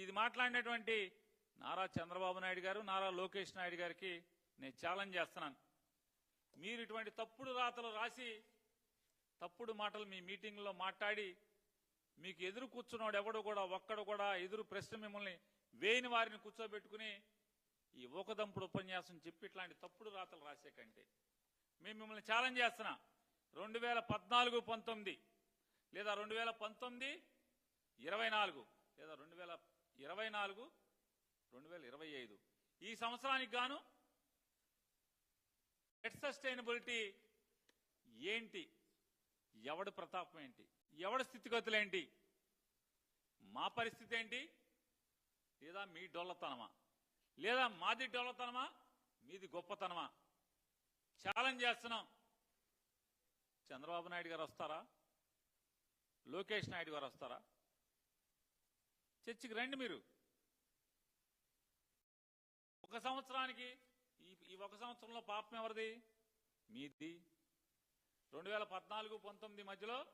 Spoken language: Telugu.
ఇది మాట్లాడినటువంటి నారా చంద్రబాబు నాయుడు గారు నారా లోకేష్ నాయుడు గారికి నేను ఛాలెంజ్ చేస్తున్నాను. మీరు ఇటువంటి తప్పుడు రాతలు రాసి తప్పుడు మాటలు మీ మీటింగ్లో మాట్లాడి మీకు ఎదురు కూర్చున్నాడు ఎవడు కూడా ఒక్కడు కూడా ఎదురు ప్రశ్న మిమ్మల్ని వేయని వారిని కూర్చోబెట్టుకుని ఈ ఊకదంపుడు ఉపన్యాసం చెప్పి ఇట్లాంటి తప్పుడు రాతలు రాసే కంటే మేము మిమ్మల్ని ఛాలెంజ్ చేస్తున్నా. రెండు వేల పద్నాలుగు పంతొమ్మిది లేదా రెండు వేల పంతొమ్మిది ఇరవై నాలుగు లేదా రెండు వేల ఇరవై నాలుగు రెండు వేల ఇరవై ఐదు. ఈ సంవత్సరానికి గాను నెట్ సస్టైనబిలిటీ ఏంటి? ఎవడి ప్రతాపం ఏంటి? ఎవడి స్థితిగతులు ఏంటి? మా పరిస్థితి ఏంటి? లేదా మీ డొల్లతనమా? లేదా మాది డొల్లతనమా? మీది గొప్పతనమా? ఛాలెంజ్ చేస్తున్నాం. చంద్రబాబు నాయుడు గారు వస్తారా? లోకేష్ నాయుడు గారు వస్తారా? చర్చికి రండి మీరు. ఒక సంవత్సరానికి ఈ ఈ ఒక సంవత్సరంలో పాపం ఎవరిది? మీది. రెండు వేల పద్నాలుగు పంతొమ్మిది మధ్యలో